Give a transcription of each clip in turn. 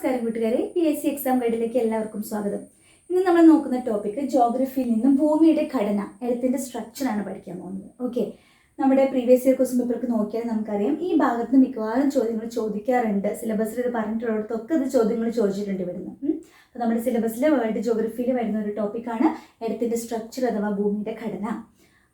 നമസ്കാരം കൂട്ടുകാരെ. P S C exam ഗൈഡിലേക്ക് എല്ലാവർക്കും സ്വാഗതം. ഇന്ന് നമ്മൾ നോക്കുന്ന ടോപ്പിക് ജോഗ്രഫിയിൽ നിന്നും ഭൂമിയുടെ ഘടന എഴുത്തിന്റെ സ്ട്രക്ചറാണ് പഠിക്കാൻ പോകുന്നത്. ഓക്കെ നമ്മുടെ പ്രീവിയസ് ഇയർ ക്വസ്റ്റ്യൻ പേപ്പർക്ക് നോക്കിയാൽ നമുക്കറിയാം. ഈ ഭാഗത്ത് മിക്കവാറും ചോദ്യങ്ങൾ ചോദിക്കാറുണ്ട്. സിലബസിൽ ഇത് പറഞ്ഞിട്ടുള്ളിടത്തൊക്കെ ഇത് ചോദ്യങ്ങൾ ചോദിച്ചിട്ടുണ്ട് ഇവിടുന്ന്. അപ്പോൾ നമ്മുടെ സിലബസിൽ വേൾഡ് ജോഗ്രഫിയിൽ വരുന്ന ഒരു ടോപ്പിക്കാണ് എഴുത്തിന്റെ സ്ട്രക്ചർ അഥവാ ഭൂമിയുടെ ഘടന.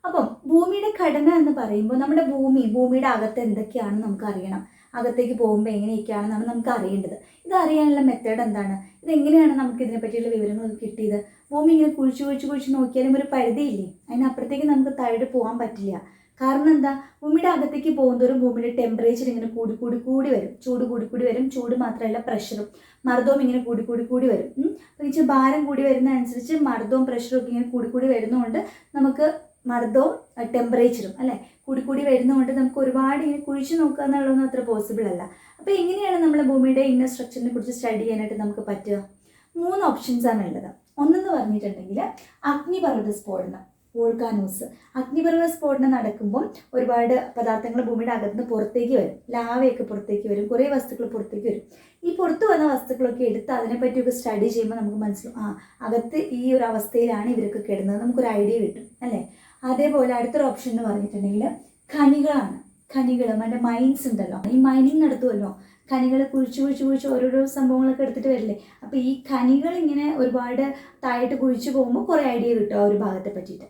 അപ്പം ഭൂമിയുടെ ഘടന എന്ന് പറയുമ്പോൾ നമ്മുടെ ഭൂമി ഭൂമിയുടെ അകത്ത് എന്തൊക്കെയാണെന്ന് നമുക്ക് അറിയണം അകത്തേക്ക് പോകുമ്പോൾ എങ്ങനെയൊക്കെയാണെന്നാണ് നമുക്ക് അറിയേണ്ടത് ഇത് അറിയാനുള്ള മെത്തേഡ് എന്താണ്? ഇതെങ്ങനെയാണ് നമുക്ക് ഇതിനെ പറ്റിയുള്ള വിവരങ്ങളൊക്കെ കിട്ടിയത്? ഭൂമി ഇങ്ങനെ കുഴിച്ച് കുഴിച്ച് കുഴിച്ച് നോക്കിയാലും ഒരു പരിധിയില്ലേ? അതിനപ്പുറത്തേക്ക് നമുക്ക് താഴോട്ട് പോകാൻ പറ്റില്ല. കാരണം എന്താ? ഭൂമിയുടെ അകത്തേക്ക് പോകുന്നതോറും ഭൂമിയുടെ ടെമ്പറേച്ചർ ഇങ്ങനെ കൂടി കൂടി കൂടി വരും. ചൂട് കൂടി കൂടി വരും. ചൂട് മാത്രമല്ല പ്രഷറും മർദ്ദവും ഇങ്ങനെ കൂടി കൂടി കൂടി വരും. ഇച്ചിരി ഭാരം കൂടി വരുന്നതനുസരിച്ച് മർദ്ദവും പ്രഷറും ഒക്കെ ഇങ്ങനെ കൂടി കൂടി വരുന്നതുകൊണ്ട് നമുക്ക് മർദ്ദവും ടെമ്പറേച്ചറും അല്ലേ? കൂടി കൂടി വരുന്നതുകൊണ്ട് നമുക്ക് ഒരുപാട് ഇങ്ങനെ കുഴിച്ചു നോക്കുക എന്നുള്ളതൊന്നും അത്ര പോസിബിൾ അല്ല. അപ്പോൾ എങ്ങനെയാണ് നമ്മുടെ ഭൂമിയുടെ ഇന്നർ സ്ട്രക്ചറിനെ കുറിച്ച് സ്റ്റഡി ചെയ്യാനായിട്ട് നമുക്ക് പറ്റുക? മൂന്ന് ഓപ്ഷൻസ് ആണ് ഉള്ളത്. ഒന്നെന്ന് പറഞ്ഞിട്ടുണ്ടെങ്കിൽ അഗ്നിപർവത സ്ഫോടനം വോൾക്കാനോസ്. അഗ്നിപർവത സ്ഫോടനം നടക്കുമ്പോൾ ഒരുപാട് പദാർത്ഥങ്ങൾ ഭൂമിയുടെ അകത്തുനിന്ന് പുറത്തേക്ക് വരും. ലാവയൊക്കെ പുറത്തേക്ക് വരും. കുറേ വസ്തുക്കൾ പുറത്തേക്ക് വരും. ഈ പുറത്ത് വന്ന വസ്തുക്കളൊക്കെ എടുത്ത് അതിനെപ്പറ്റിയൊക്കെ സ്റ്റഡി ചെയ്യുമ്പോൾ നമുക്ക് മനസ്സിലാവും ആ അകത്ത് ഈ ഒരു അവസ്ഥയിലാണ് ഇവരൊക്കെ കിടന്നത്. നമുക്കൊരു ഐഡിയ കിട്ടും അല്ലേ? അതേപോലെ അടുത്തൊരു ഓപ്ഷൻ എന്ന് പറഞ്ഞിട്ടുണ്ടെങ്കിൽ ഖനികളാണ്. ഖനികൾ മറ്റേ മൈൻസ് ഉണ്ടല്ലോ. ഈ മൈനിങ് നടത്തുമല്ലോ ഖനികൾ കുഴിച്ച് കുഴിച്ച് കുഴിച്ച് ഓരോരോ സംഭവങ്ങളൊക്കെ എടുത്തിട്ട് വരില്ലേ? അപ്പോൾ ഈ ഖനികൾ ഇങ്ങനെ ഒരുപാട് താഴോട്ട് കുഴിച്ച് പോകുമ്പോൾ കുറേ ഐഡിയ കിട്ടും ആ ഒരു ഭാഗത്തെ പറ്റിയിട്ട്.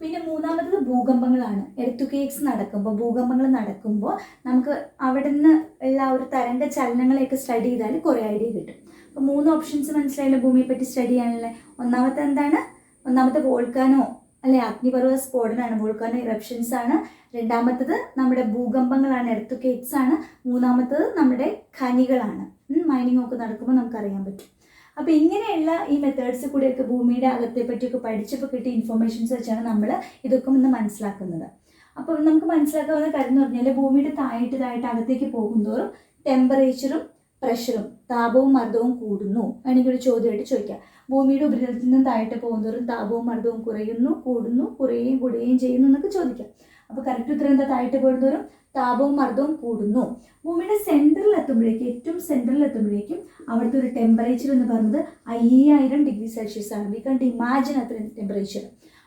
പിന്നെ മൂന്നാമത്തത് ഭൂകമ്പങ്ങളാണ്. എർത്ത് കേക്സ് നടക്കുമ്പോൾ ഭൂകമ്പങ്ങൾ നടക്കുമ്പോൾ നമുക്ക് അവിടെ നിന്ന് ഉള്ള ഒരു തരംഗ ചലനങ്ങളെയൊക്കെ സ്റ്റഡി ചെയ്താൽ കുറേ ഐഡിയ കിട്ടും. അപ്പോൾ മൂന്ന് ഓപ്ഷൻസ് മനസ്സിലായല്ലോ ഭൂമിയെപ്പറ്റി സ്റ്റഡി ചെയ്യാനുള്ള ഒന്നാമത്തെ എന്താണ്? ഒന്നാമത്തെ വോൾക്കാനോ അല്ലെ അഗ്നിപർവത സ്ഫോടനമാണ് വോൾക്കാനോ ഇറപ്ഷൻസ് ആണ്. രണ്ടാമത്തത് നമ്മുടെ ഭൂകമ്പങ്ങളാണ് എർത്ത് കേക്സ് ആണ്. മൂന്നാമത്തത് നമ്മുടെ ഖനികളാണ്. മൈനിങ് ഒക്കെ നടക്കുമ്പോൾ നമുക്കറിയാൻ പറ്റും. അപ്പോൾ ഇങ്ങനെയുള്ള ഈ മെത്തേഡ്സ് കൂടെയൊക്കെ ഭൂമിയുടെ അകത്തെ പറ്റിയൊക്കെ പഠിച്ചപ്പോൾ കിട്ടിയ ഇൻഫർമേഷൻസ് വെച്ചാണ് നമ്മൾ ഇതൊക്കെ ഒന്ന് മനസ്സിലാക്കുന്നത്. അപ്പോൾ നമുക്ക് മനസ്സിലാക്കാവുന്ന കാര്യം എന്ന് പറഞ്ഞാൽ ഭൂമിയുടെ താഴായിട്ട് താഴായിട്ട് അകത്തേക്ക് പോകുന്തോറും ടെമ്പറേച്ചറും പ്രഷറും താപവും മർദ്ദവും കൂടുന്നു. വേണമെങ്കിൽ ഒരു ചോദ്യമായിട്ട് ചോദിക്കാം. ഭൂമിയുടെ ഉപരിതലത്തിൽ നിന്ന് താഴോട്ട് പോകുന്നതോറും താപവും മർദ്ദവും കുറയുന്നു കൂടുന്നു കുറയുകയും കൂടുകയും ചെയ്യുന്നു എന്നൊക്കെ ചോദിക്കാം. അപ്പോൾ കറക്റ്റ് ഉത്തരം എന്താ? താഴോട്ട് പോകുന്നതോറും താപവും മർദ്ദവും കൂടുന്നു. ഭൂമിയുടെ സെന്ററിൽ എത്തുമ്പോഴേക്കും ഏറ്റവും സെന്ററിൽ എത്തുമ്പോഴേക്കും അവിടുത്തെ ഒരു ടെമ്പറേച്ചർ എന്ന് പറയുന്നത് അയ്യായിരം ഡിഗ്രി സെൽഷ്യസ് ആണ്. വി കണ്ട് ഇമാജിൻ അത്രയും ടെമ്പറേച്ചർ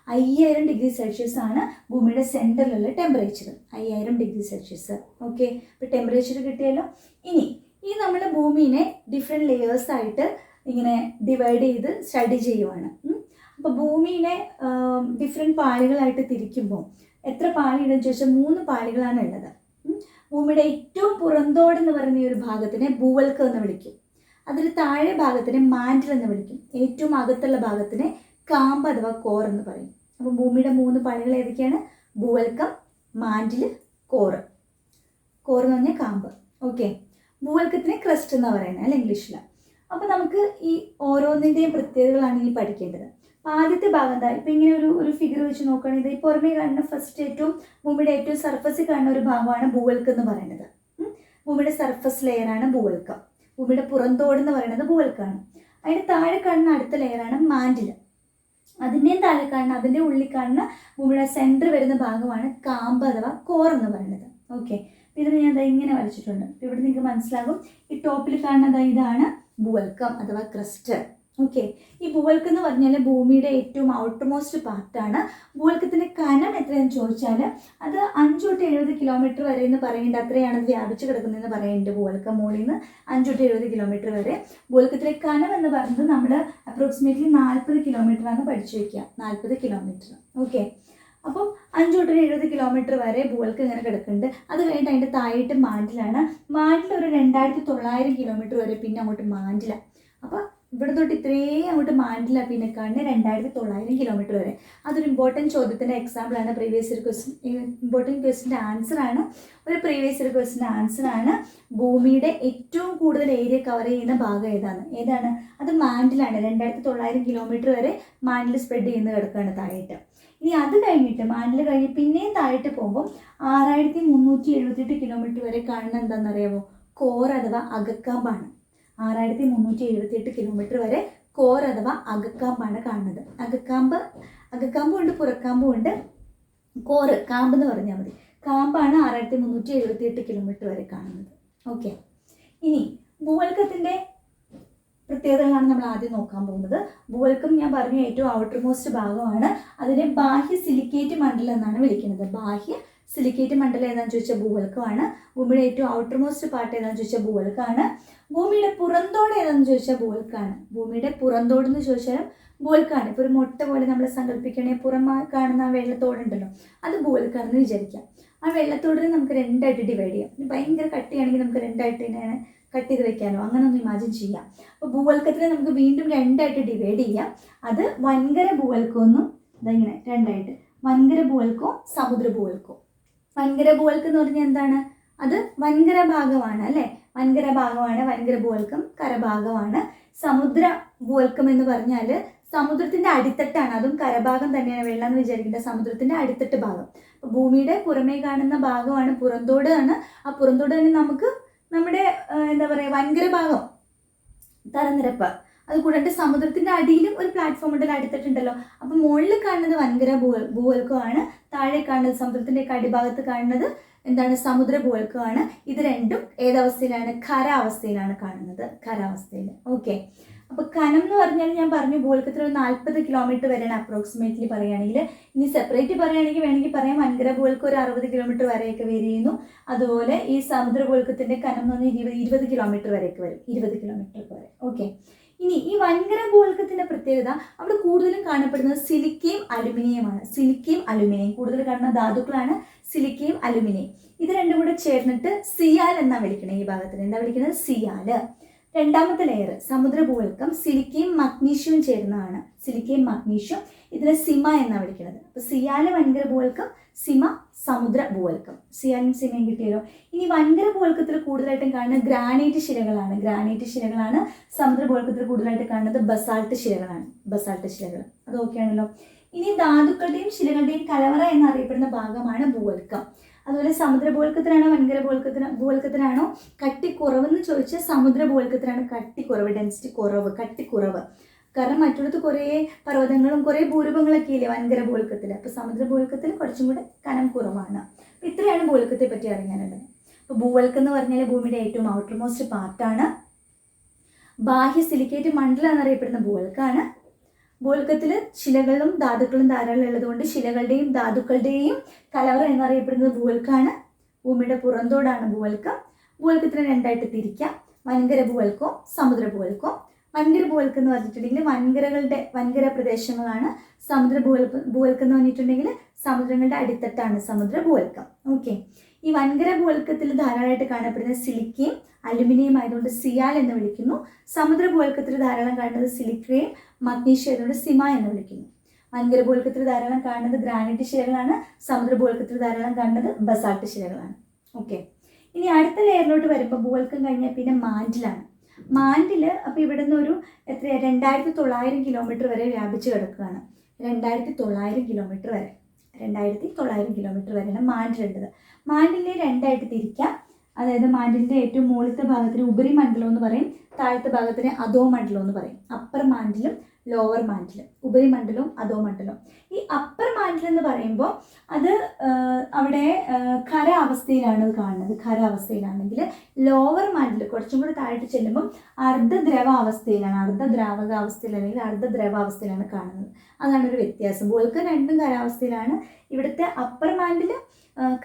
അയ്യായിരം ഡിഗ്രി സെൽഷ്യസ് ആണ് ഭൂമിയുടെ സെന്ററിലുള്ള ടെമ്പറേച്ചർ അയ്യായിരം ഡിഗ്രി സെൽഷ്യസ് ഓക്കെ അപ്പോൾ ടെമ്പറേച്ചർ കിട്ടിയല്ലോ. ഇനി ഈ നമ്മൾ ഭൂമിനെ ഡിഫറെന്റ് ലെയേഴ്സ് ആയിട്ട് ഇങ്ങനെ ഡിവൈഡ് ചെയ്ത് സ്റ്റഡി ചെയ്യുവാണ്. അപ്പോൾ ഭൂമിനെ ഡിഫറെന്റ് പാളികളായിട്ട് തിരിക്കുമ്പോൾ എത്ര പാളിയുണ്ടെന്ന് ചോദിച്ചാൽ മൂന്ന് പാളികളാണ് ഉള്ളത്. ഭൂമിയുടെ ഏറ്റവും പുറന്തോട് എന്ന് പറയുന്ന ഈ ഒരു ഭാഗത്തിനെ ഭൂവൽക്കം എന്ന് വിളിക്കും. അതിൽ താഴെ ഭാഗത്തിനെ മാൻഡിൽ എന്ന് വിളിക്കും. ഏറ്റവും അകത്തുള്ള ഭാഗത്തിനെ കാമ്പ് അഥവാ കോർ എന്ന് പറയും. അപ്പോൾ ഭൂമിയുടെ മൂന്ന് പാളികൾ ഏതൊക്കെയാണ്? ഭൂവൽക്കം മാൻഡിൽ കോറ് കോർ എന്ന് പറഞ്ഞാൽ കാമ്പ്. ഓക്കെ. ഭൂവൽക്കത്തിനെ ക്രസ്റ്റ് എന്ന് പറയുന്നത് അല്ലെ ഇംഗ്ലീഷിൽ അപ്പോൾ നമുക്ക് ഈ ഓരോന്നിന്റെയും പ്രത്യേകതകളാണ് ഇനി പഠിക്കേണ്ടത്. ആദ്യത്തെ ഭാഗം എന്താ? ഇപ്പം ഇങ്ങനെ ഒരു ഒരു ഫിഗർ വെച്ച് നോക്കുകയാണെങ്കിൽ ഇത് പുറമേ കാണുന്ന ഫസ്റ്റ് ഏറ്റവും ഭൂമിയുടെ ഏറ്റവും സർഫസിൽ കാണുന്ന ഒരു ഭാഗമാണ് ഭൂവൽക്കം എന്ന് പറയുന്നത്. ഭൂമിയുടെ സർഫസ് ലെയറാണ് ഭൂവൽക്കം ഭൂമിയുടെ പുറന്തോട് എന്ന് പറയുന്നത് ഭൂവൽക്കമാണ് അതിന് താഴെ കാണുന്ന അടുത്ത ലെയറാണ് മാൻഡിൽ അതിന്റെയും താഴെ കാണുന്ന അതിന്റെ ഉള്ളിൽ കാണുന്ന ഭൂമിയുടെ സെന്റർ വരുന്ന ഭാഗമാണ് കാമ്പ് അഥവാ കോർ എന്ന് പറയുന്നത്. ഓക്കെ ഇതിന് ഞാൻ ഇങ്ങനെ വരച്ചിട്ടുണ്ട്. അപ്പോൾ ഇവിടെ നിങ്ങൾക്ക് മനസ്സിലാകും. ഈ ടോപ്പിൽ കാണുന്നത് ഇതാണ് ഭൂവൽക്കം അഥവാ ക്രസ്റ്റ്. ഓക്കെ. ഈ ഭൂവൽക്കം എന്ന് പറഞ്ഞാൽ ഭൂമിയുടെ ഏറ്റവും ഔട്ടർമോസ്റ്റ് പാർട്ടാണ് ഭൂവൽക്കത്തിന്റെ കനം എത്രയെന്ന് ചോദിച്ചാൽ അത് അഞ്ച് തൊട്ട് എഴുപത് കിലോമീറ്റർ വരെ എന്ന് പറയുന്നുണ്ട്. അത്രയാണ് അത് വ്യാപിച്ച് കിടക്കുന്നതെന്ന് പറയുന്നുണ്ട് ഭൂവൽക്കം മുകളിൽ നിന്ന്. അഞ്ച് തൊട്ട് എഴുപത് കിലോമീറ്റർ വരെ. ഭൂവൽക്കത്തിലെ കനം എന്ന് പറയുന്നത് നമ്മൾ അപ്രോക്സിമേറ്റ്ലി നാൽപ്പത് കിലോമീറ്ററാണ് പഠിച്ചു വയ്ക്കുക നാൽപ്പത് കിലോമീറ്റർ ഓക്കെ. അപ്പം അഞ്ച് തൊട്ട് എഴുപത് കിലോമീറ്റർ വരെ ഭൂവൽക്കം ഇങ്ങനെ കിടക്കുന്നുണ്ട്. അത് കഴിഞ്ഞിട്ട് അതിന്റെ താഴെയിട്ട് മാൻഡിലാണ്. മാൻഡിൽ ഒരു രണ്ടായിരത്തി തൊള്ളായിരം കിലോമീറ്റർ വരെ പിന്നെ അങ്ങോട്ട് മാൻഡില. അപ്പോൾ ഇവിടെ തൊട്ട് ഇത്രയും അങ്ങോട്ട് മാൻഡില പിന്നെ കണ്ണ് രണ്ടായിരത്തി തൊള്ളായിരം കിലോമീറ്റർ വരെ. അതൊരു ഇമ്പോർട്ടന്റ് ചോദ്യത്തിന്റെ എക്സാമ്പിളാണ് പ്രീവിയസ് ഇയർ ക്വസ്റ്റ്യൻ ഇമ്പോർട്ടന്റ് ക്വസ്റ്റിന്റെ ആൻസറാണ് ഒരു പ്രീവിയസ് ഇയർ ക്വസ്റ്റിന്റെ ആൻസറാണ് ഭൂമിയുടെ ഏറ്റവും കൂടുതൽ ഏരിയ കവർ ചെയ്യുന്ന ഭാഗം ഏതാണ്? ഏതാണ്? അത് മാൻഡിലാണ് രണ്ടായിരത്തി തൊള്ളായിരം കിലോമീറ്റർ വരെ മാൻഡിൽ സ്പ്രെഡ് ചെയ്യുന്ന കിടക്കുകയാണ് താഴേട്ട് ഇനി അത് കഴിഞ്ഞിട്ട് മാൻഡിൽ കഴിഞ്ഞ് പിന്നെയും താഴോട്ട് പോകുമ്പോൾ ആറായിരത്തി മുന്നൂറ്റി എഴുപത്തെട്ട് കിലോമീറ്റർ വരെ കാണുന്ന എന്താണെന്നറിയാമോ? കോർ അഥവാ അകക്കാമ്പാണ്. ആറായിരത്തി മുന്നൂറ്റി എഴുപത്തിയെട്ട് കിലോമീറ്റർ വരെ കോർ അഥവാ അകക്കാമ്പാണ് കാണുന്നത്. അകക്കാമ്പ് അകക്കാമ്പും ഉണ്ട് പുറക്കാമ്പും ഉണ്ട് കോറ് കാമ്പ് എന്ന് പറഞ്ഞാൽ മതി. കാമ്പാണ് ആറായിരത്തി മുന്നൂറ്റി എഴുപത്തിയെട്ട് കിലോമീറ്റർ വരെ കാണുന്നത്. ഓക്കെ ഇനി ഭൂവൽക്കത്തിന്റെ പ്രത്യേകതകളാണ് നമ്മൾ ആദ്യം നോക്കാൻ പോകുന്നത്. ഭൂവൽക്കം ഞാൻ പറഞ്ഞ ഏറ്റവും ഔട്ടർ മോസ്റ്റ് ഭാഗമാണ്. അതിനെ ബാഹ്യ സിലിക്കേറ്റ് മണ്ഡലം എന്നാണ് വിളിക്കുന്നത്. ബാഹ്യ സിലിക്കേറ്റ് മണ്ഡലം ഏതാണെന്ന് ചോദിച്ചാൽ ഭൂവൽക്കമാണ്. ഭൂമിയുടെ ഏറ്റവും ഔട്ടർ മോസ്റ്റ് പാർട്ട് ഏതാണെന്ന് ചോദിച്ചാൽ ഭൂവൽക്കാണ് ഭൂമിയുടെ പുറന്തോട് ഏതാണെന്ന് ചോദിച്ചാൽ ഭൂവൽക്കാണ് ഭൂമിയുടെ പുറന്തോട് എന്ന് ചോദിച്ചാൽ ഭൂവൽക്കാണ് ഇപ്പോൾ ഒരു മുട്ട പോലെ നമ്മൾ സങ്കല്പിക്കണേ പുറം കാണുന്ന ആ വെള്ളത്തോടുണ്ടല്ലോ അത് ഭൂവൽക്കാണെന്ന് വിചാരിക്കാം ആ വെള്ളത്തോടിനെ നമുക്ക് രണ്ടായിട്ട് ഡിവൈഡ് ചെയ്യാം. ഭയങ്കര കട്ടിയാണെങ്കിൽ നമുക്ക് രണ്ടായിട്ട് ഇങ്ങനെ കട്ട് ചെയ്ത് വെക്കാനോ അങ്ങനെ ഒന്ന് ഇമാജിൻ ചെയ്യാം. അപ്പോൾ ഭൂവൽക്കത്തിനെ നമുക്ക് വീണ്ടും രണ്ടായിട്ട് ഡിവൈഡ് ചെയ്യാം. അത് വൻകര ഭൂവൽക്കമെന്നും ഇതങ്ങനെ രണ്ടായിട്ട് വൻകര ഭൂവൽക്കവും സമുദ്ര ഭൂവൽക്കവും. വൻകര ഭൂവൽക്കം എന്ന് പറഞ്ഞാൽ എന്താണ്? അത് വൻകര ഭാഗമാണ് അല്ലേ? വൻകര ഭാഗമാണ് വൻകര ഭൂവൽക്കം കരഭാഗമാണ്. സമുദ്ര ഭൂവൽക്കം എന്ന് പറഞ്ഞാൽ സമുദ്രത്തിന്റെ അടിത്തട്ടാണ് അതും കരഭാഗം തന്നെയാണ് വെള്ളം എന്ന് വിചാരിക്കേണ്ട സമുദ്രത്തിന്റെ അടിത്തട്ട് ഭാഗം. ഭൂമിയുടെ പുറമേ കാണുന്ന ഭാഗമാണ് പുറന്തോട് ആണ്. ആ പുറന്തോട് തന്നെ നമുക്ക് നമ്മുടെ എന്താ പറയുക വൻകര ഭാഗം തരനിരപ്പ് അത് കൂടാണ്ട് സമുദ്രത്തിന്റെ അടിയിലും ഒരു പ്ലാറ്റ്ഫോം ഉണ്ടല്ലോ അടുത്തിട്ടുണ്ടല്ലോ. അപ്പോൾ മുകളിൽ കാണുന്നത് വൻകര ഭൂവൽക്കമാണ്. താഴെ കാണുന്നത് സമുദ്രത്തിന്റെ അടിഭാഗത്ത് കാണുന്നത് എന്താണ്? സമുദ്ര ഭൂവൽക്കമാണ്. ഇത് രണ്ടും ഏതവസ്ഥയിലാണ്? ഖരാവസ്ഥയിലാണ് കാണുന്നത്. ഖരാവസ്ഥയിൽ. ഓക്കെ അപ്പോൾ കനം എന്ന് പറഞ്ഞാൽ ഞാൻ പറഞ്ഞു ഭൂവൽക്കത്തിൽ ഒരു നാൽപ്പത് കിലോമീറ്റർ വരെയാണ് അപ്രോക്സിമേറ്റ്ലി പറയുകയാണെങ്കിൽ. ഇനി സെപ്പറേറ്റ് പറയുകയാണെങ്കിൽ വേണമെങ്കിൽ പറയാം വൻകര ഭൂവൽക്കം ഒരു അറുപത് കിലോമീറ്റർ വരെയൊക്കെ വരെ ചെയ്യുന്നു. അതുപോലെ ഈ സമുദ്ര ഭൂവൽക്കത്തിന്റെ കനം എന്ന് പറഞ്ഞാൽ ഇരുപത് ഇരുപത് കിലോമീറ്റർ വരെയൊക്കെ വരും. ഇരുപത് കിലോമീറ്റർ വരെ. ഓക്കെ ഇനി ഈ വൻകര ഭൂവൽക്കത്തിന്റെ പ്രത്യേകത അവിടെ കൂടുതലും കാണപ്പെടുന്നത് സിലിക്കയും അലുമിനിയമാണ് സിലിക്കയും അലുമിനിയം കൂടുതൽ കാണുന്ന ധാതുക്കളാണ് സിലിക്കയും അലുമിനിയം ഇത് രണ്ടും കൂടെ ചേർന്നിട്ട് സിയാൽ എന്നാ വിളിക്കുന്നത് ഈ ഭാഗത്തിന്. എന്താ വിളിക്കുന്നത് സിയാൽ രണ്ടാമത്തെ ലെയർ സമുദ്ര ഭൂവൽക്കം സിലിക്കയും മഗ്നീഷ്യവും ചേരുന്നതാണ്. സിലിക്കയും മഗ്നീഷ്യം ഇതിനെ സിമ എന്നാണ് വിളിക്കുന്നത്. അപ്പോൾ സിയാലെ വൻകര ഭൂവൽക്കം സിമ സമുദ്ര ഭൂവൽക്കം സിയാലും സിമയും കിട്ടിയല്ലോ. ഇനി വൻകര ഭൂവൽക്കത്തിൽ കൂടുതലായിട്ടും കാണുന്നത് ഗ്രാനൈറ്റ് ശിലകളാണ്. ഗ്രാനൈറ്റ് ശിലകളാണ് സമുദ്ര ഭൂവൽക്കത്തിൽ കൂടുതലായിട്ട് കാണുന്നത് ബസാൾട്ട് ശിലകളാണ്. ബസാൾട്ട് ശിലകൾ. അത് ഓക്കെ ആണല്ലോ. ഇനി ധാതുക്കളുടെയും ശിലകളുടെയും കലവറ എന്നറിയപ്പെടുന്ന ഭാഗമാണ് ഭൂവൽക്കം അതുപോലെ സമുദ്ര ഭൂവൽക്കത്തിലാണോ വൻകര ഭൂവൽക്കത്തിന് ഭൂവൽക്കത്തിലാണോ കട്ടി കുറവെന്ന് ചോദിച്ചാൽ സമുദ്ര ഭൂവൽക്കത്തിലാണ് കട്ടി കുറവ് ഡെൻസിറ്റി കുറവ് കട്ടി കുറവ് കാരണം മറ്റുള്ളടത്ത് കുറേ പർവതങ്ങളും കുറേ ഭൂരൂപങ്ങളൊക്കെ ഇല്ലേ വൻകര ഭൂവൽക്കത്തിൽ അപ്പോൾ സമുദ്ര ഭൂവൽക്കത്തിൽ കുറച്ചും കൂടെ കനം കുറവാണ്. അപ്പോൾ ഇത്രയാണ് ഭൂൽക്കത്തെ പറ്റി അറിയാനുള്ളത്. അപ്പോൾ ഭൂവൽക്കം എന്ന് പറഞ്ഞാൽ ഭൂമിയുടെ ഏറ്റവും ഔട്ടർ മോസ്റ്റ് പാർട്ടാണ് ബാഹ്യ സിലിക്കേറ്റ് മണ്ഡലം എന്നറിയപ്പെടുന്ന ഭൂവൽക്കാണ് ഭൂവൽക്കത്തിൽ ശിലകളും ധാതുക്കളും ധാരാളം ഉള്ളതുകൊണ്ട് ശിലകളുടെയും ധാതുക്കളുടെയും കലവറ എന്നറിയപ്പെടുന്നത് ഭൂവൽക്കാണ് ഭൂമിയുടെ പുറന്തോടാണ് ഭൂവൽക്കം ഭൂവൽക്കത്തിനെ രണ്ടായിട്ട് തിരിക്കാം. വൻകര ഭൂവൽക്കവും സമുദ്ര ഭൂവൽക്കവും വൻകര ഭൂവൽക്കം എന്ന് പറഞ്ഞിട്ടുണ്ടെങ്കിൽ വൻകരകളുടെ വൻകര പ്രദേശങ്ങളാണ്. സമുദ്ര ഭൂവൽ ഭൂവൽക്കം എന്ന് പറഞ്ഞിട്ടുണ്ടെങ്കിൽ സമുദ്രങ്ങളുടെ അടിത്തട്ടാണ് സമുദ്ര ഭൂവൽക്കം ഓക്കെ ഈ വൻകര ഭൂവൽക്കത്തിൽ ധാരാളമായിട്ട് കാണപ്പെടുന്ന സിലിക്കയും അലുമിനിയം ആയതുകൊണ്ട് സിയാൽ എന്ന് വിളിക്കുന്നു. സമുദ്ര ഭൂവൽക്കത്തിൽ ധാരാളം കാണുന്നത് സിലിക്കയും മഗ്നീഷ്യം ആയതുകൊണ്ട് സിമ എന്ന് വിളിക്കുന്നു. വൻകര ഭൂവൽക്കത്തിൽ ധാരാളം കാണുന്നത് ഗ്രാനൈറ്റ് ശിലകളാണ്. സമുദ്ര ഭൂവൽക്കത്തിൽ ധാരാളം കാണുന്നത് ബസാൾട്ട് ശിലകളാണ്. ഓക്കെ ഇനി അടുത്ത ലെയറിലോട്ട് വരുമ്പോൾ ഭൂവൽക്കം കഴിഞ്ഞാൽ പിന്നെ മാൻഡിലാണ്. മാൻഡിൽ അപ്പോൾ ഇവിടെ നിന്ന് ഒരു എത്ര രണ്ടായിരത്തി തൊള്ളായിരം കിലോമീറ്റർ വരെ വ്യാപിച്ചു കിടക്കുകയാണ്. രണ്ടായിരത്തി തൊള്ളായിരം കിലോമീറ്റർ വരെ. രണ്ടായിരത്തി തൊള്ളായിരം കിലോമീറ്റർ വരെയാണ് മാൻഡിലുള്ളത്. മാൻഡിലിനെ രണ്ടായിട്ട് തിരിക്കാം. അതായത് മാൻഡിലിന്റെ ഏറ്റവും മുകളിലത്തെ ഭാഗത്തിന് ഉപരിമണ്ഡലം എന്ന് പറയും താഴത്തെ ഭാഗത്തിന് അധോ മണ്ഡലം എന്ന് പറയും. അപ്പർ മാൻഡിലും ലോവർ മാൻഡിലും ഉപരിമണ്ഡലവും അധോ മണ്ഡലവും. ഈ അപ്പർ മാൻഡിൽ എന്ന് പറയുമ്പോൾ അത് അവിടെ ഖര അവസ്ഥയിലാണ് കാണുന്നത്. ഖര അവസ്ഥയിലാണെങ്കിൽ ലോവർ മാൻഡിൽ കുറച്ചും കൂടി താഴോട്ട് ചെല്ലുമ്പോൾ അർദ്ധദ്രവ അവസ്ഥയിലാണ് അർദ്ധദ്രാവക അവസ്ഥയിൽ അല്ലെങ്കിൽ അർദ്ധദ്രവ അവസ്ഥയിലാണ് കാണുന്നത്. അതാണ് ഒരു വ്യത്യാസം. ബോൾക്ക് രണ്ടും ഖരാവസ്ഥയിലാണ്. ഇവിടുത്തെ അപ്പർ മാൻഡിൽ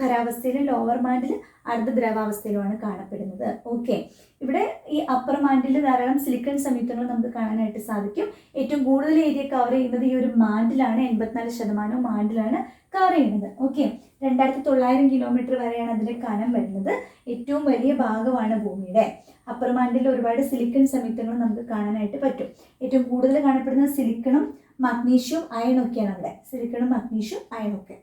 ഖരാവസ്ഥയിലും ലോവർ മാൻഡിൽ അർദ്ധ ദ്രവാവസ്ഥയിലുമാണ് കാണപ്പെടുന്നത്. ഓക്കെ ഇവിടെ ഈ അപ്പർ മാൻഡിൽ ധാരാളം സിലിക്കൺ സംയുക്തങ്ങൾ നമുക്ക് കാണാനായിട്ട് സാധിക്കും. ഏറ്റവും കൂടുതൽ ഏരിയ കവർ ചെയ്യുന്നത് ഈ ഒരു മാൻഡിലാണ് എൺപത്തിനാല് ശതമാനം മാൻഡിലാണ് കവർ ചെയ്യുന്നത്. ഓക്കെ രണ്ടായിരത്തി തൊള്ളായിരം കിലോമീറ്റർ വരെയാണ് അതിന്റെ കനം വരുന്നത്. ഏറ്റവും വലിയ ഭാഗമാണ് ഭൂമിയുടെ. അപ്പർ മാൻഡിൽ ഒരുപാട് സിലിക്കൺ സംയുക്തങ്ങൾ നമുക്ക് കാണാനായിട്ട് പറ്റും. ഏറ്റവും കൂടുതൽ കാണപ്പെടുന്ന സിലിക്കണും മഗ്നീഷ്യവും അയണൊക്കെയാണ് അവിടെ. സിലിക്കണും മഗ്നീഷ്യവും അയണൊക്കെ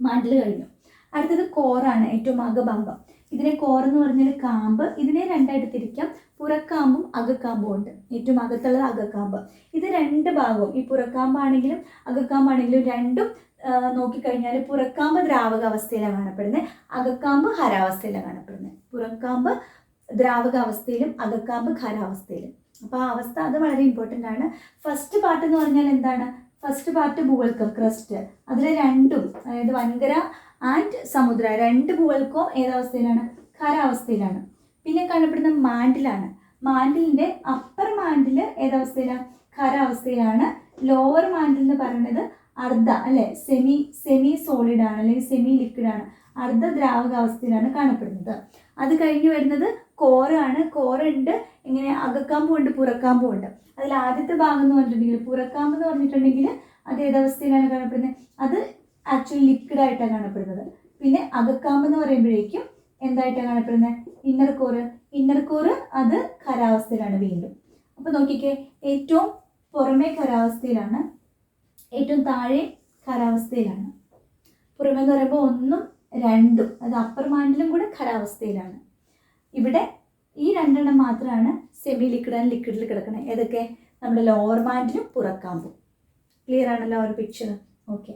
മാൻഡിൽ കഴിഞ്ഞു. അടുത്തത് കോറാണ് ഏറ്റവും അകഭാഗം ഇതിനെ കോർ എന്ന് പറഞ്ഞാൽ കാമ്പ് ഇതിനെ രണ്ടായിട്ട് തിരിക്കാം. പുറക്കാമ്പും അകക്കാമ്പും ഉണ്ട്. ഏറ്റവും അകത്തുള്ളത് അകക്കാമ്പ്. ഇത് രണ്ട് ഭാഗവും ഈ പുറക്കാമ്പാണെങ്കിലും അകക്കാമ്പാണെങ്കിലും രണ്ടും നോക്കിക്കഴിഞ്ഞാൽ പുറക്കാമ്പ് ദ്രാവക അവസ്ഥയിലാണ് കാണപ്പെടുന്നത്. അകക്കാമ്പ് ഹരാവസ്ഥയിലാണ് കാണപ്പെടുന്നത്. പുറക്കാമ്പ് ദ്രാവക അവസ്ഥയിലും അകക്കാമ്പ് ഖരാവസ്ഥയിലും. അപ്പോൾ ആ അവസ്ഥ അത് വളരെ ഇമ്പോർട്ടന്റ് ആണ്. ഫസ്റ്റ് പാർട്ട് എന്ന് പറഞ്ഞാൽ എന്താണ്? ഫസ്റ്റ് പാർട്ട് ഭൂവൽക്കം ക്രസ്റ്റ് അതിൽ രണ്ടും അതായത് വൻകര ആൻഡ് സമുദ്ര രണ്ട് ഭൂവൽക്കവും ഏതവസ്ഥയിലാണ്? ഖരാവസ്ഥയിലാണ് പിന്നെ കാണപ്പെടുന്ന മാൻഡിലാണ്. മാൻഡിലിന്റെ അപ്പർ മാൻഡിൽ ഏതവസ്ഥയിലാണ് ഖരാവസ്ഥയിലാണ് ലോവർ മാൻഡിൽ എന്ന് പറയുന്നത് അർദ്ധ അല്ലെ? സെമി സെമി സോളിഡ് ആണ് അല്ലെങ്കിൽ സെമി ലിക്വിഡ് ആണ്. അർദ്ധ ദ്രാവകാവസ്ഥയിലാണ് കാണപ്പെടുന്നത്. അത് കഴിഞ്ഞ് വരുന്നത് കോറാണ് കോറുണ്ട് ഇങ്ങനെ അകക്കാമ്പും ഉണ്ട് പുറക്കാമ്പും ഉണ്ട്. അതിൽ ആദ്യത്തെ ഭാഗം എന്ന് പറഞ്ഞിട്ടുണ്ടെങ്കിൽ പുറക്കാമ്പ് എന്ന് പറഞ്ഞിട്ടുണ്ടെങ്കിൽ അത് ഏതവസ്ഥയിലാണ് കാണപ്പെടുന്നത്? അത് ആക്ച്വലി ലിക്വിഡ് ആയിട്ടാണ് കാണപ്പെടുന്നത്. പിന്നെ അകക്കാമ്പ് എന്ന് പറയുമ്പോഴേക്കും എന്തായിട്ടാണ് കാണപ്പെടുന്നത്? ഇന്നർ കോറ് ഇന്നർ കോറ് അത് ഖരാവസ്ഥയിലാണ് വീണ്ടും. അപ്പോൾ നോക്കിക്കേ ഏറ്റവും പുറമേ ഖരാവസ്ഥയിലാണ് ഏറ്റവും താഴെ ഖരാവസ്ഥയിലാണ് പുറമേ എന്ന് പറയുമ്പോൾ ഒന്നും രണ്ടും അത് അപ്പർ മാൻഡിലും കൂടെ ഖരാവസ്ഥയിലാണ് ഇവിടെ ഈ രണ്ടെണ്ണം മാത്രമാണ് സെമി ലിക്വിഡ് ആൻഡ് ലിക്വിഡിൽ കിടക്കുന്നത് ഏതൊക്കെ? നമ്മുടെ ലോവർ മാൻഡിലും പുറക്കാമ്പും. ക്ലിയർ ആണല്ലോ ഒരു പിക്ചർ ഓക്കെ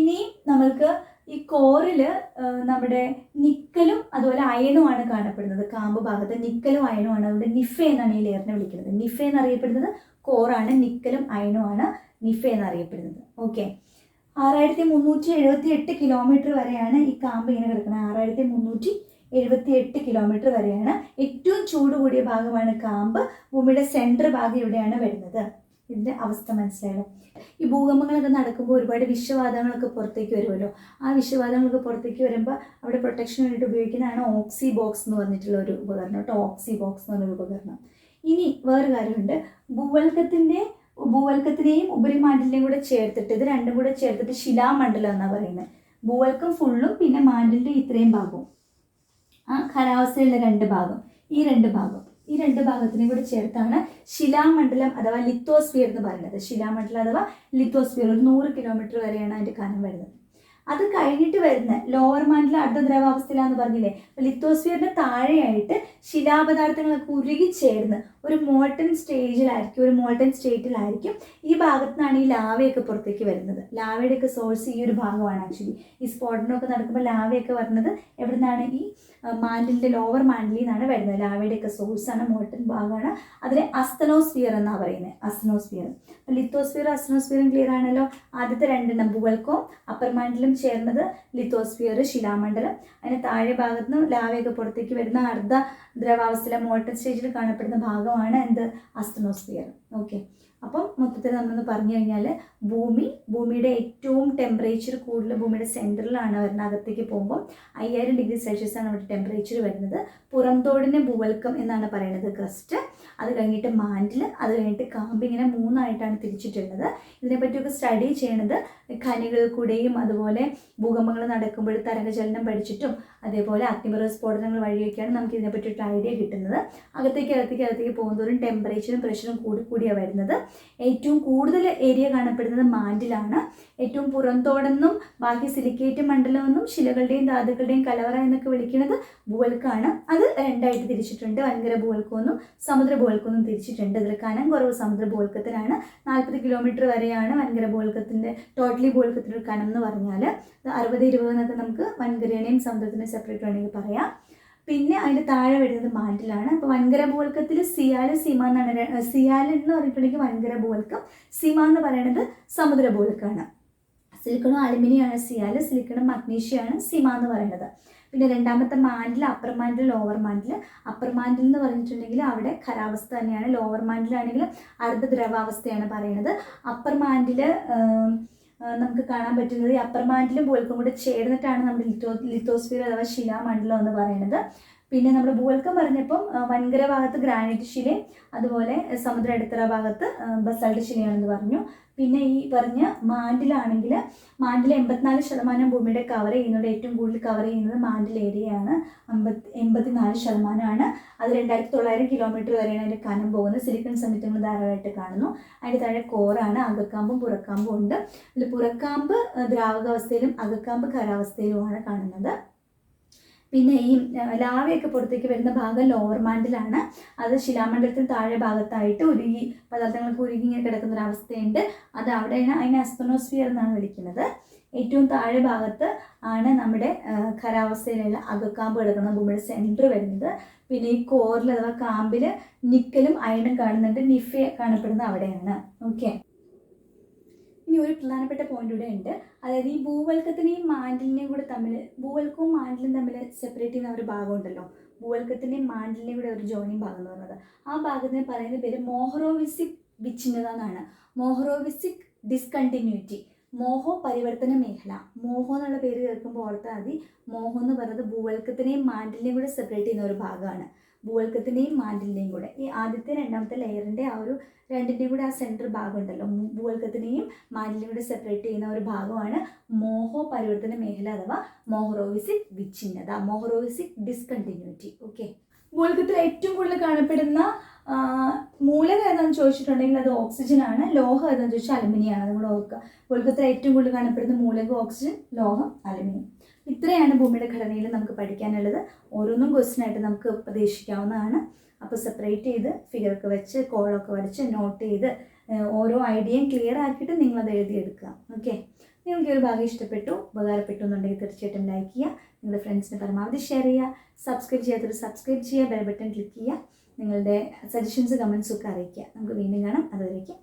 ഇനി നമ്മൾക്ക് ഈ കോറിൽ നമ്മുടെ നിക്കലും അതുപോലെ അയണുമാണ് കാണപ്പെടുന്നത്. കാമ്പ് ഭാഗത്ത് നിക്കലും അയണുമാണ്. അതുകൊണ്ട് നിഫ എന്നാണ് ഈ ലെയറിനെ വിളിക്കുന്നത്. നിഫ എന്നറിയപ്പെടുന്നത് കോറാണ് നിക്കലും അയണുമാണ് നിഫ എന്നറിയപ്പെടുന്നത്. ഓക്കെ. ആറായിരത്തി മുന്നൂറ്റി എഴുപത്തി എട്ട് കിലോമീറ്റർ വരെയാണ് ഈ കാമ്പ് ഇങ്ങനെ കിടക്കുന്നത്. ആറായിരത്തി മുന്നൂറ്റി എഴുപത്തി എട്ട് കിലോമീറ്റർ വരെയാണ് ഏറ്റവും ചൂട് കൂടിയ ഭാഗമാണ് കാമ്പ്. ഭൂമിയുടെ സെന്റർ ഭാഗം ഇവിടെയാണ് വരുന്നത്. ഇതിന്റെ അവസ്ഥ മനസ്സിലായോ? ഈ ഭൂകമ്പങ്ങളൊക്കെ നടക്കുമ്പോൾ ഒരുപാട് വിഷവാതകങ്ങളൊക്കെ പുറത്തേക്ക് വരുമല്ലോ. ആ വിഷവാതങ്ങളൊക്കെ പുറത്തേക്ക് വരുമ്പോൾ അവിടെ പ്രൊട്ടക്ഷന് വേണ്ടിയിട്ട് ഉപയോഗിക്കുന്നതാണ് ഓക്സി ബോക്സ് എന്ന് പറഞ്ഞിട്ടുള്ള ഒരു ഉപകരണം കേട്ടോ. ഓക്സി ബോക്സ് എന്ന് പറഞ്ഞൊരു ഉപകരണം. ഇനി വേറെ കാര്യമുണ്ട്. ഭൂവൽക്കത്തിന്റെ ഭൂവൽക്കത്തിനെയും ഉപരിമാൻഡലിനെയും കൂടെ ചേർത്തിട്ട് ഇത് രണ്ടും കൂടെ ചേർത്തിട്ട് ശിലാമണ്ഡലം എന്നാണ് പറയുന്നത്. ഭൂവൽക്കം ഫുള്ളും പിന്നെ മാൻഡലിന്റെ ഇത്രയും ഭാഗവും. ആ ഖരാവസ്ഥയിലുള്ള രണ്ട് ഭാഗം. ഈ രണ്ട് ഭാഗം. ഈ രണ്ട് ഭാഗത്തിനെയും കൂടി ചേർത്താണ് ശിലാമണ്ഡലം അഥവാ ലിത്തോസ്ഫിയർ എന്ന് പറയുന്നത്. ശിലാമണ്ഡലം അഥവാ ലിത്തോസ്ഫിയർ ഒരു നൂറ് കിലോമീറ്റർ വരെയാണ് അതിന്റെ കനം വരുന്നത്. അത് കഴിഞ്ഞിട്ട് വരുന്ന ലോവർ മാൻഡിലെ അർദ്ധ ദ്രവാവസ്ഥയിലാന്ന് പറഞ്ഞില്ലേ? അപ്പൊ ലിത്തോസ്ഫിയറിന്റെ താഴെയായിട്ട് ശിലാപദാർത്ഥങ്ങളൊക്കെ ഉരുകി ചേർന്ന് ഒരു മോൾട്ടൺ സ്റ്റേജിലായിരിക്കും ഒരു മോൾട്ടൺ സ്റ്റേറ്റിലായിരിക്കും ഈ ഭാഗത്തു നിന്നാണ് ഈ ലാവയൊക്കെ പുറത്തേക്ക് വരുന്നത്. ലാവയുടെയൊക്കെ സോഴ്സ് ഈ ഒരു ഭാഗമാണ് ആക്ച്വലി ഈ സ്ഫോടനമൊക്കെ നടക്കുമ്പോൾ ലാവയൊക്കെ വരുന്നത് എവിടെ നിന്നാണ് ഈ മാൻഡിലിന്റെ ലോവർ മാൻഡിലിൽ നിന്നാണ് വരുന്നത്. ലാവയുടെയൊക്കെ സോഴ്സാണ് മോൾട്ടൺ ഭാഗമാണ്. അതിനെ അസ്തനോസ്ഫിയർ എന്നാണ് പറയുന്നത് അസ്തനോസ്ഫിയർ ലിത്തോസ്ഫിയർ അസ്തനോസ്ഫിയറും ക്ലിയർ ആണല്ലോ. ആദ്യത്തെ രണ്ടെണ്ണം ഭൂവൽക്കവും അപ്പർ മാൻഡിലും ചേർന്നത് ലിത്തോസ്ഫിയർ ശിലാമണ്ഡലം. അതിന് താഴെ ഭാഗത്ത് നിന്ന് പുറത്തേക്ക് വരുന്ന അർദ്ധ ദ്രവാവസ്ഥയിലെ മോൾട്ടൻ സ്റ്റേജിൽ കാണപ്പെടുന്ന ഭാഗമാണ് എന്ത്? അസ്തനോസ്ഫിയർ ഓക്കെ അപ്പം മൊത്തത്തിൽ നമ്മളൊന്ന് പറഞ്ഞു കഴിഞ്ഞാൽ ഭൂമി ഭൂമിയുടെ ഏറ്റവും ടെമ്പറേച്ചർ കൂടുതൽ ഭൂമിയുടെ സെന്ററിലാണ് വരുന്നത് അകത്തേക്ക് പോകുമ്പോൾ അയ്യായിരം ഡിഗ്രി സെൽഷ്യസ് ആണ് അവിടെ ടെമ്പറേച്ചർ വരുന്നത്. പുറംതോടിനെ ഭൂവൽക്കം എന്നാണ് പറയുന്നത് ക്രസ്റ്റ് അത് കഴിഞ്ഞിട്ട് മാൻഡിൽ അത് കഴിഞ്ഞിട്ട് കാമ്പ് ഇങ്ങനെ മൂന്നായിട്ടാണ് തിരിച്ചിട്ടുള്ളത്. ഇതിനെപ്പറ്റിയൊക്കെ സ്റ്റഡി ചെയ്യണത് ഖനികളിൽ കൂടെയും അതുപോലെ ഭൂകമ്പങ്ങൾ നടക്കുമ്പോൾ തരംഗചലനം പഠിച്ചിട്ടും അതേപോലെ അഗ്നിപർവ സ്ഫോടനങ്ങൾ വഴിയൊക്കെയാണ് നമുക്ക് ഇതിനെ ഒരു ഐഡിയ കിട്ടുന്നത്. അകത്തേക്ക് അകത്തേക്ക് അകത്തേക്ക് പോകുന്നതോറും ടെമ്പറേച്ചറും പ്രഷറും കൂടി കൂടിയാണ് വരുന്നത്. ഏറ്റവും കൂടുതൽ ഏരിയ കാണപ്പെടുന്നത് മാൻഡിലാണ്. ഏറ്റവും പുറന്തോടെന്നും ബാക്കി സിലിക്കേറ്റ് മണ്ഡലമെന്നും ശിലകളുടെയും ധാതുക്കളുടെയും കലവറ എന്നൊക്കെ വിളിക്കുന്നത് ഭൂവൽക്കാണ്. അത് രണ്ടായിട്ട് തിരിച്ചിട്ടുണ്ട്. വൻകര ഭൂവൽക്കമെന്നും സമുദ്ര ഭൂവൽക്കമെന്നും തിരിച്ചിട്ടുണ്ട്. അതിൽ കനം കുറവ് സമുദ്ര ഭൂവൽക്കത്തിലാണ്. നാൽപ്പത് കിലോമീറ്റർ വരെയാണ് വൻകര ഭൂവൽക്കത്തിന്റെ ടോട്ടലി ഭൂവൽക്കത്തിന്റെ കനം എന്ന് പറഞ്ഞാൽ അറുപത് ഇരുപത് എന്നൊക്കെ നമുക്ക് വൻകരേനെയും സമുദ്രത്തിന്റെ സെപ്പറേറ്റ് വേണമെങ്കിൽ പറയാം. പിന്നെ അതിന്റെ താഴെ വരുന്നത് മാൻഡിലാണ്. അപ്പോൾ വൻകര ഭൂവൽക്കത്തിൽ സിയാൽ സീമ എന്നാണ് സിയാൽ എന്ന് പറഞ്ഞിട്ടുണ്ടെങ്കിൽ വൻകര ഭൂവൽക്കം സീമ എന്ന് പറയുന്നത് സമുദ്ര ഭൂവൽക്കമാണ് സിലിക്കണും അലുമിനിയമാണ് സിയാൽ സിലിക്കണും മഗ്നീഷ്യമാണ് സീമ എന്ന് പറയുന്നത് പിന്നെ രണ്ടാമത്തെ mantle upper mantle lower mantle. Upper mantle എന്ന് പറഞ്ഞിട്ടുണ്ടെങ്കിൽ അവിടെ ഖരാവസ്ഥ തന്നെയാണ്. ലോവർ മാൻഡിലാണെങ്കിൽ അർദ്ധ ദ്രവാവസ്ഥയാണ് പറയുന്നത് അപ്പർ മാൻഡിൽ നമുക്ക് കാണാൻ പറ്റുന്നത് ഈ അപ്പർ മാൻഡിലും ഭൂവൽക്കം കൂടെ ചേർന്നിട്ടാണ് നമ്മുടെ ലിത്തോ ലിത്തോസ്ഫിയർ അഥവാ ശിലാമണ്ഡലം എന്ന് പറയുന്നത്. പിന്നെ നമ്മൾ ഭൂവൽക്കം പറഞ്ഞപ്പം വൻകര ഭാഗത്ത് ഗ്രാനൈറ്റ് ശിലയും അതുപോലെ സമുദ്ര അടിത്തറ ഭാഗത്ത് ബസാൾട്ട് ശിലയാണെന്ന് പറഞ്ഞു. പിന്നെ ഈ പറഞ്ഞ മാൻഡിലാണെങ്കിൽ മാൻഡിൽ എൺപത്തിനാല് ശതമാനം ഭൂമിയുടെ കവർ ചെയ്യുന്നത് ഏറ്റവും കൂടുതൽ കവർ ചെയ്യുന്നത് മാൻഡിൽ ഏരിയയാണ് അമ്പത്തി എൺപത്തിനാല് ശതമാനമാണ്. അത് രണ്ടായിരത്തി തൊള്ളായിരം കിലോമീറ്റർ വരെയാണ് അതിന്റെ കനം പോകുന്നത്. സിലിക്കൺ സംയുക്തങ്ങൾ ധാരാളമായിട്ട് കാണുന്നു. അതിന്റെ താഴെ കോറാണ് അകക്കാമ്പും പുറക്കാമ്പും ഉണ്ട്. ഇതിൽ പുറക്കാമ്പ് ദ്രാവകാവസ്ഥയിലും അകക്കാമ്പ് ഖരാവസ്ഥയിലുമാണ് കാണുന്നത്. പിന്നെ ഈ ലാവയൊക്കെ പുറത്തേക്ക് വരുന്ന ഭാഗം ലോവർ മാൻഡിലാണ് അത് ശിലാമണ്ഡലത്തിന് താഴെ ഭാഗത്തായിട്ട് ഉരുകി പദാർത്ഥങ്ങൾക്ക് ഉരുകി ഇങ്ങനെ കിടക്കുന്ന ഒരു അത് അവിടെയാണ് അതിനെ അസ്തനോസ്ഫിയർ എന്നാണ് വിളിക്കുന്നത്. ഏറ്റവും താഴെ ഭാഗത്ത് ആണ് നമ്മുടെ ഖരാവസ്ഥയിലുള്ള അകക്കാമ്പ് കിടക്കുന്ന ഭൂമിയുടെ സെന്റർ വരുന്നത്. പിന്നെ ഈ കോറിൽ അഥവാ കാമ്പിൽ നിക്കലും അയണും കാണുന്നുണ്ട്. നിഫയെ കാണപ്പെടുന്നത് അവിടെയാണ്. ഓക്കെ ഇനി ഒരു പ്രധാനപ്പെട്ട പോയിന്റ് കൂടെ ഉണ്ട്. അതായത് ഈ ഭൂവൽക്കത്തിനെയും മാൻഡലിനെയും കൂടെ തമ്മിൽ ഭൂവൽക്കവും മാൻഡലും തമ്മിൽ സെപ്പറേറ്റ് ചെയ്യുന്ന ഒരു ഭാഗമുണ്ടല്ലോ ഭൂവൽക്കത്തിന്റെയും മാൻഡലിനെയും കൂടെ ഒരു ജോയിനിങ് ഭാഗം എന്ന് പറയുന്നത്. ആ ഭാഗത്തിന് പറയുന്ന പേര് മോഹറോവിസിക് വിച്ഛിന്നത എന്നാണ് മോഹറോവിസിക് ഡിസ്കണ്ടിന്യൂറ്റി മോഹോ പരിവർത്തന മേഖല. മോഹോ എന്നുള്ള പേര് കേൾക്കുമ്പോൾ ഓർത്താൽ മതി. മോഹോ എന്ന് പറയുന്നത് ഭൂവൽക്കത്തിനെയും മാൻഡലിനെയും കൂടെ സെപ്പറേറ്റ് ചെയ്യുന്ന ഒരു ഭാഗമാണ്. ഭൂവൽക്കത്തിന്റെയും മാൻഡിന്റെയും കൂടെ. ഈ ആദ്യത്തെ രണ്ടാമത്തെ ലെയറിന്റെ ആ ഒരു രണ്ടിന്റെയും കൂടെ ആ സെന്റർ ഭാഗം ഉണ്ടല്ലോ ഭൂവൽക്കത്തിനെയും മാൻഡിലിനെയും കൂടെ സെപ്പറേറ്റ് ചെയ്യുന്ന ഒരു ഭാഗമാണ് മോഹോ പരിവർത്തന മേഖല അഥവാ മോഹറോവിസിക് വിച്ഛിന്നത മോഹറോവിസിക് ഡിസ്കണ്ടിന്യൂറ്റി ഓക്കെ ഭൂവൽക്കത്തിൽ ഏറ്റവും കൂടുതൽ കാണപ്പെടുന്ന മൂലക ഏതാണെന്ന് ചോദിച്ചിട്ടുണ്ടെങ്കിൽ അത് ഓക്സിജൻ ആണ്. ലോഹം ഏതാണെന്ന് ചോദിച്ചാൽ അലുമിനിയം ആണ് നമ്മൾ ഓർക്കുക. ഭൂവൽക്കത്തിൽ ഏറ്റവും കൂടുതൽ കാണപ്പെടുന്ന മൂലകം ഓക്സിജൻ ലോഹം അലുമിനിയം. ഇത്രയാണ് ഭൂമിയുടെ ഘടനയിൽ നമുക്ക് പഠിക്കാനുള്ളത്. ഓരോന്നും ക്വസ്റ്റിനായിട്ട് നമുക്ക് ഉപദേശിക്കാവുന്നതാണ്. അപ്പോൾ സെപ്പറേറ്റ് ചെയ്ത് ഫിഗറൊക്കെ വെച്ച് കോളൊക്കെ വരച്ച് നോട്ട് ചെയ്ത് ഓരോ ഐഡിയയും ക്ലിയർ ആക്കിയിട്ട് നിങ്ങളത് എഴുതിയെടുക്കുക. ഓക്കെ നിങ്ങൾക്ക് ഒരു ഭാഗം ഇഷ്ടപ്പെട്ടു ഉപകാരപ്പെട്ടു എന്നുണ്ടെങ്കിൽ തീർച്ചയായിട്ടും ലൈക്ക് ചെയ്യുക. നിങ്ങളുടെ ഫ്രണ്ട്സിന് പരമാവധി ഷെയർ ചെയ്യുക. സബ്സ്ക്രൈബ് ചെയ്യാത്തൊരു സബ്സ്ക്രൈബ് ചെയ്യുക. ബെൽ ബട്ടൺ ക്ലിക്ക് ചെയ്യുക. നിങ്ങളുടെ സജഷൻസ് കമൻസും ഒക്കെ അറിയിക്കുക. നമുക്ക് വീണ്ടും കാണാം. അതുവരേക്കും